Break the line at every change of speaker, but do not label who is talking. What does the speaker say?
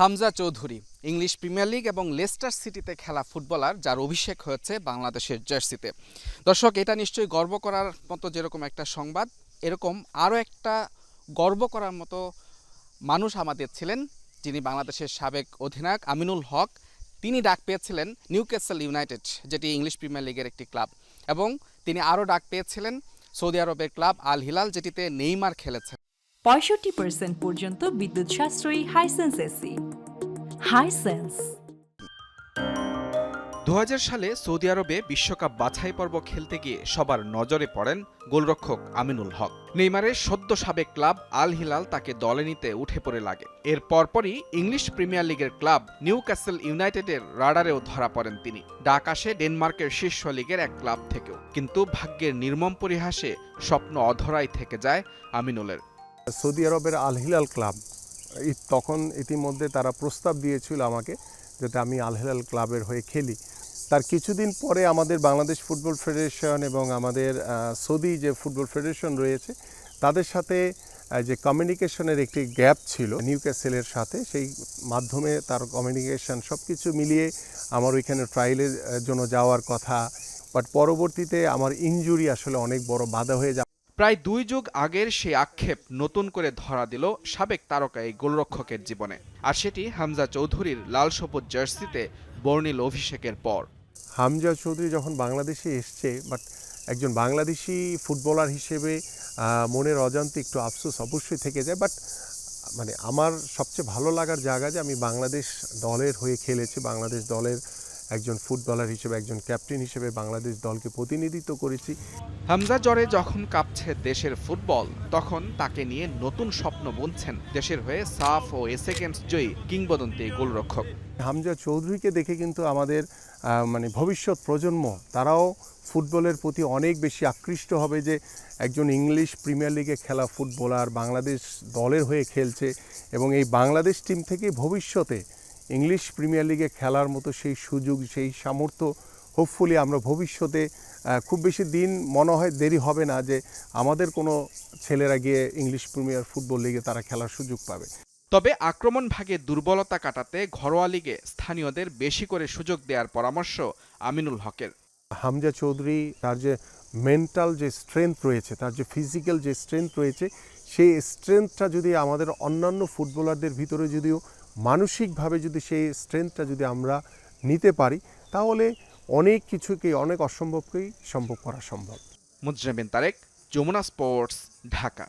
Hamza Chowdhury, English premier league এবং Leicester সিটিতে খেলা ফুটবলার, যার অভিষেক হয়েছে বাংলাদেশের জার্সিতে। দর্শক, এটা নিশ্চয়ই গর্ব করার মতো যেরকম একটা সংবাদ, এরকম আরও একটা গর্ব করার মতো মানুষ আমাদের ছিলেন, যিনি বাংলাদেশের সাবেক অধিনায়ক আমিনুল হক। তিনি ডাক পেয়েছিলেন নিউক্যাসল ইউনাইটেড, যেটি ইংলিশ প্রিমিয়ার লিগের একটি ক্লাব, এবং তিনি আরও ডাক পেয়েছিলেন সৌদি আরবের ক্লাব আল হিলাল যেটিতে নেইমার খেলেছেন।
পঁয়ষট্টি পার্সেন্ট পর্যন্ত বিদ্যুৎ সাশ্রয়ী হাইসেন্স এসি হাইসেন্স
দু হাজার সালে সৌদি আরবে বিশ্বকাপ বাছাই পর্ব খেলতে গিয়ে সবার নজরে পড়েন গোলরক্ষক আমিনুল হক। নেইমারের সদ্য সাবেক ক্লাব আল হিলাল তাকে দলে নিতে উঠে পড়ে লাগে। এর পরপরই ইংলিশ প্রিমিয়ার লিগের ক্লাব নিউ ক্যাসেল ইউনাইটেডের রাডারেও ধরা পড়েন তিনি। ডাক আসে ডেনমার্কের শীর্ষ লিগের এক ক্লাব থেকেও। কিন্তু ভাগ্যের নির্মম পরিহাসে স্বপ্ন অধরাই থেকে যায় আমিনুলের।
সৌদি আরবের আল হিলাল ক্লাব তখন ইতিমধ্যে তারা প্রস্তাব দিয়েছিল আমাকে যাতে আমি আল হিলাল ক্লাবের হয়ে খেলি। তার কিছুদিন পরে আমাদের বাংলাদেশ ফুটবল ফেডারেশন এবং আমাদের সৌদি যে ফুটবল ফেডারেশন রয়েছে, তাদের সাথে যে কমিউনিকেশনের একটি গ্যাপ ছিল নিউক্যাসেলের সাথে, সেই মাধ্যমে তার কমিউনিকেশন সব কিছু মিলিয়ে আমার ওইখানে ট্রায়ালের জন্য যাওয়ার কথা। বাট পরবর্তীতে আমার ইনজুরি আসলে অনেক বড় বাধা হয়ে যায়।
প্রায় দুই যুগ আগের সেই আক্ষেপ নতুন করে ধরা দিল সাবেক তারকা এই গোলরক্ষকের জীবনে। আর সেটি হামজা চৌধুরীর লাল সবুজ জার্সিতে বর্ণিল অভিষেকের পর।
হামজা চৌধুরী যখন বাংলাদেশে এসছে, বাট একজন বাংলাদেশি ফুটবলার হিসেবে মনের অজান্তে একটু আফসোস অবশ্যই থেকে যায়, বাট মানে আমার সবচেয়ে ভালো লাগার জায়গা যে আমি বাংলাদেশ দলের হয়ে খেলেছি, বাংলাদেশ দলের একজন ফুটবলার হিসেবে একজন ক্যাপ্টেন হিসেবে বাংলাদেশ দলকে প্রতিনিধিত্ব করেছি।
হামজা জ্বরে যখন কাঁপছে দেশের ফুটবল তখন তাকে নিয়ে নতুন স্বপ্ন বুনছেন দেশের হয়ে সাফ ও এসএ গেমস জয়ী কিংবদন্তি গোলরক্ষক।
হামজা চৌধুরীকে দেখে কিন্তু আমাদের মানে ভবিষ্যৎ প্রজন্ম তারাও ফুটবলের প্রতি অনেক বেশি আকৃষ্ট হবে যে একজন ইংলিশ প্রিমিয়ার লিগে খেলা ফুটবলার বাংলাদেশ দলের হয়ে খেলছে এবং এই বাংলাদেশ টিম থেকে ভবিষ্যতে ইংলিশ প্রিমিয়ার লিগে খেলার মতো সেই সুযোগ সেই সামর্থ্য হোপফুলি আমরা ভবিষ্যতে খুব বেশি দিন মনে হয় দেরি হবে না যে আমাদের কোনো ছেলেরা গিয়ে ইংলিশ প্রিমিয়ার ফুটবল লিগে তারা খেলার সুযোগ পাবে।
তবে আক্রমণ ভাগে দুর্বলতা কাটাতে ঘরোয়া লিগে স্থানীয়দের বেশি করে সুযোগ দেওয়ার পরামর্শ আমিনুল হকের।
হামজা চৌধুরী তার যে মেন্টাল যে স্ট্রেংথ রয়েছে তার যে ফিজিক্যাল যে স্ট্রেংথ রয়েছে সেই স্ট্রেংথটা যদি আমাদের অন্যান্য ফুটবলারদের ভিতরে যদিও মানসিকভাবে যদি সেই স্ট্রেংথটা যদি আমরা নিতে পারি, তাহলে অনেক কিছুকেই, অনেক অসম্ভবকেই সম্ভব করা সম্ভব।
মুজরাবিন তারেক, যমুনা স্পোর্টস ঢাকা।